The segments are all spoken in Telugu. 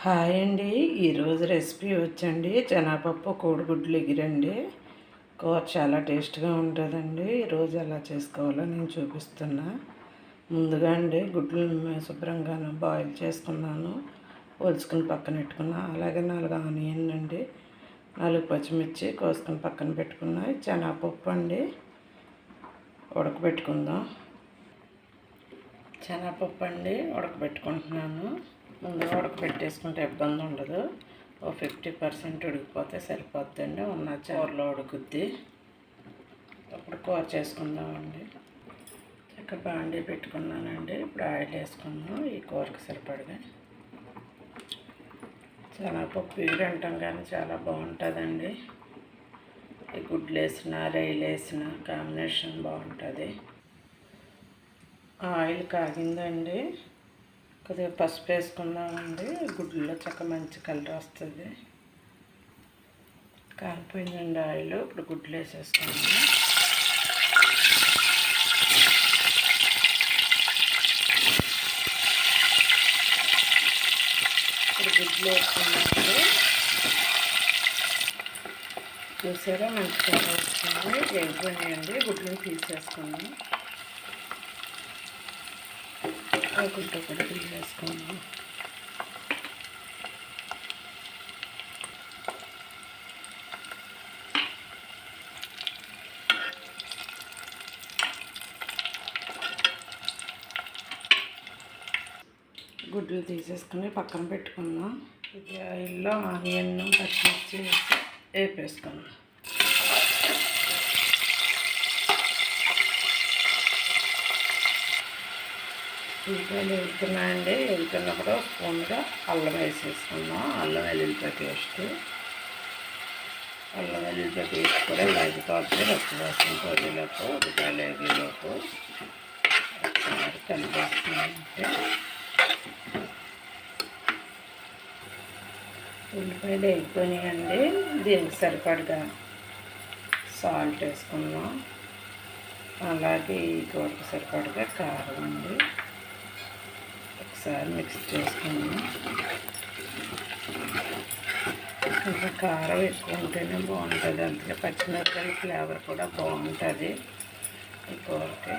హాయ్ అండి. ఈరోజు రెసిపీ వచ్చండి. శనగపప్పు కోడిగుడ్లు ఎగిరండి. కూర చాలా టేస్ట్గా ఉంటుందండి. ఈరోజు ఎలా చేసుకోవాలో నేను చూపిస్తున్నా. ముందుగా అండి గుడ్లు శుభ్రంగా బాయిల్ చేసుకున్నాను. పోల్చుకుని పక్కన పెట్టుకున్నా అలాగే నాలుగు ఆనియన్ అండి. నాలుగు పచ్చిమిర్చి కోసుకుని పక్కన పెట్టుకున్నా శనగపప్పు అండి. ఉడకబెట్టుకుందాం. శనగపప్పు అండి ఉడకబెట్టుకుంటున్నాను. ముందుగా ఉడకబెట్టేసుకుంటే ఇబ్బంది ఉండదు. ఓ ఫిఫ్టీ పర్సెంట్ ఉడికిపోతే సరిపోద్దండి. ఉన్న కూరలో ఉడుకుద్ది. అప్పుడు కూర చేసుకుందామండి. చక్క బాండీ పెట్టుకున్నానండి. ఇప్పుడు ఆయిల్ వేసుకుందాం. ఈ కూరకు సరిపడగా. శనగపప్పు ఇగురు అంటాం కానీ చాలా బాగుంటుందండి. ఈ గుడ్లు వేసిన రైలు వేసిన కాంబినేషన్ బాగుంటుంది. ఆయిల్ కాగిందండి. కొద్దిగా పసుపు వేసుకున్నామండి గుడ్లలో చక్క మంచి కలర్ వస్తుంది. కాలిపోయిందండి ఆయిల్. ఇప్పుడు గుడ్లు వేసేసుకున్నాము ఇప్పుడు గుడ్లు వేసుకున్నామండి చూసారా? మంచి కలర్ వస్తుంది. వేగిపోయినాయండి గుడ్లను తీసేసుకుందాం. గుడ్డ కూడా తీసేసుకోండి గుడ్లు తీసేసుకుని పక్కన పెట్టుకుందాం. ఇది ఆయిల్లో ఆనియన్ పచ్చిమిర్చి వేసి వేపేసుకుందాం. ఉల్లిపాయలు వెళ్తున్నాయండి వెళ్తున్నప్పుడు స్పూన్గా అల్లం వేసేసుకున్నాం అల్లం వెల్లుల్లిపాయ పేస్ట్. అల్లం వెల్లుల్లిపాయ పేస్ట్ కూడా లైట్ రసరసం పొడిలోపు ఉల్లిపాయలు వేగేలోపు ఒకసారి కలిపేసుకున్నామంటే ఉల్లిపాయలు వేగిపోయినాయండి దీనికి సరిపడగా సాల్ట్ వేసుకున్నాం అలాగే ఈ కూరకు సరిపడగా కారం అండి. ఒకసారి మిక్స్ చేసుకున్నాం ఇంకా కారం ఎక్కువ ఉంటేనే బాగుంటుంది. అందుకే పచ్చిమిరపకాయ ఫ్లేవర్ కూడా బాగుంటుంది. ఈ కూరకి.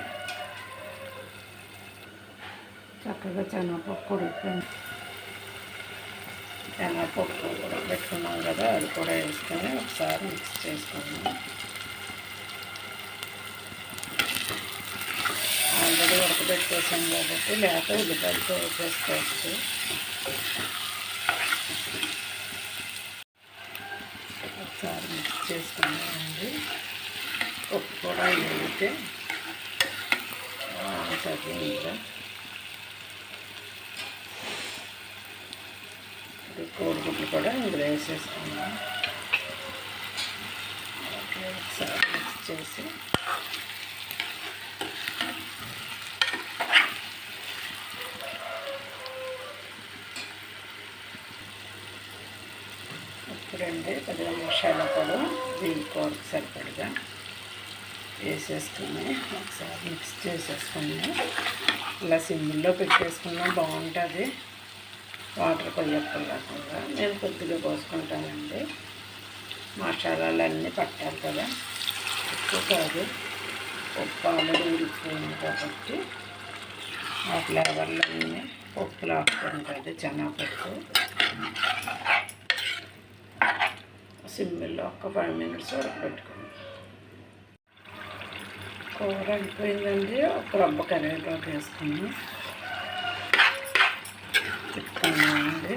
చక్కగా శనగపప్పు ఉడికిపోయింది శనగపప్పు కూడా పెట్టుకున్నాం కదా అది కూడా వేసుకొని ఒకసారి మిక్స్ చేసుకున్నాం ఆల్రెడీ ఉడకబెట్టేసాం కాబట్టి లేక ఉల్లిపాయలతో వేసేసుకోవచ్చు ఒకసారి మిక్స్ చేసుకున్నామండి ఉప్పు కూడా వేగితే బాగుంటుంది కోడిగుడ్లు కూడా ఇందులో వేసేసుకున్నాం ఒకసారి మిక్స్ చేసి ఇప్పుడండి కొద్దిగా మసాలా పొడి దీని కూరకు సరిపడిగా వేసేసుకుని ఒకసారి మిక్స్ చేసేసుకుని ఇలా సిమ్లో పెట్టేసుకున్నా బాగుంటుంది. వాటర్ కొయ్యక్కలు లేకుండా నేను కొద్దిగా పోసుకుంటానండి. మసాలాలు అన్నీ పట్టాలి కదా. ఎక్కువ కాదు ఉప్పు ఆల్రెడీ ఉడికిపోయింది కాబట్టి ఆ ఫ్లేవర్లన్నీ పప్పు లాక్కుంటుంది శనగపప్పు సిమ్మిల్లో ఒక ఫైవ్ మినిట్స్ వరకు పెట్టుకోండి కూర అయిపోయిందండి. ఒక రబ్బ కరివేపాకు వేసుకుని తిప్పుకున్నామండి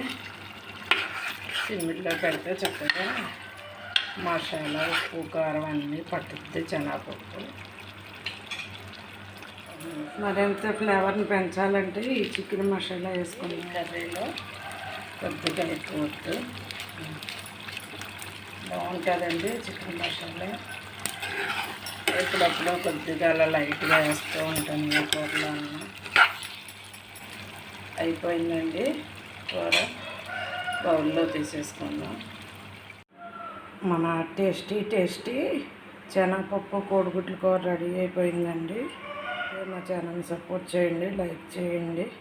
సిమ్మిల్లో పెడితే చక్కగా మసాలా ఉప్పు కారం అన్నీ పట్టుద్ది శనగపప్పు మరింత ఫ్లేవర్ని పెంచాలంటే ఈ చికెన్ మసాలా వేసుకుని కర్రీలో కొద్దిగా ఎక్కువ బాగుంటుందండి చికెన్ మసాలా. ఎప్పుడప్పుడు కొద్దిగా అలా లైట్గా వేస్తూ ఉంటాను ఏ కూరలో. అయిపోయిందండి కూర. బౌల్లో తీసేసుకుందాం. మన టేస్టీ టేస్టీ శనగపప్పు కోడిగుడ్ల కూర రెడీ అయిపోయిందండి. మా ఛానల్ని సపోర్ట్ చేయండి లైక్ చేయండి.